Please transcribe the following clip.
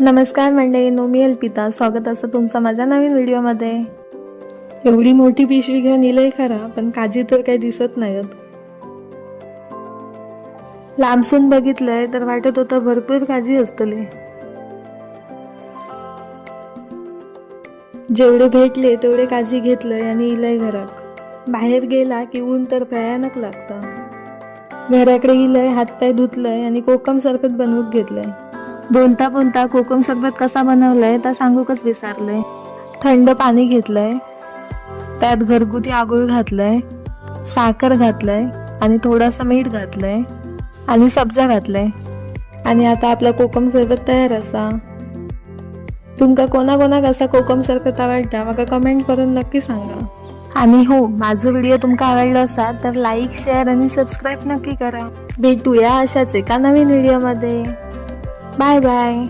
नमस्कार मंडळी नोमी अल्पिता. स्वागत असं तुमचा माझ्या नवीन व्हिडिओमध्ये. एवढी मोठी पिशवी घेऊन इलंय खरा पण काजी तर काही दिसत नाहीत लांबसून बघितलंय तर वाटत होतं भरपूर काजी असतली. जेवढे भेटले तेवढे काजी घेतलंय आणि इलंय घरात. बाहेर गेला की ऊन तर भयानक लागतं. घराकडे इलंय हातपाय धुतलंय आणि कोकम सरपत बनवून घेतलंय. बोलता बोलता कोकम सरबत कसा बनवलाय तर सांगूकच विसरलंय. थंड पाणी घेतलंय. त्यात घरगुती आगोळ घातलंय साखर घातलंय आणि थोडासा मीठ घातलंय आणि सब्जा घातलंय. आणि आता आपला कोकम सरबत तयार असा. तुमका कोणा कोणाक असा कोकम सरबत आवडता म्हाका कमेंट करून नक्की सांगा. आणि हो माझा व्हिडिओ तुमका आवडला असा तर लाईक शेअर आणि सबस्क्राईब नक्की करा. भेटूया अशाच एका नवीन व्हिडिओमध्ये Bye bye.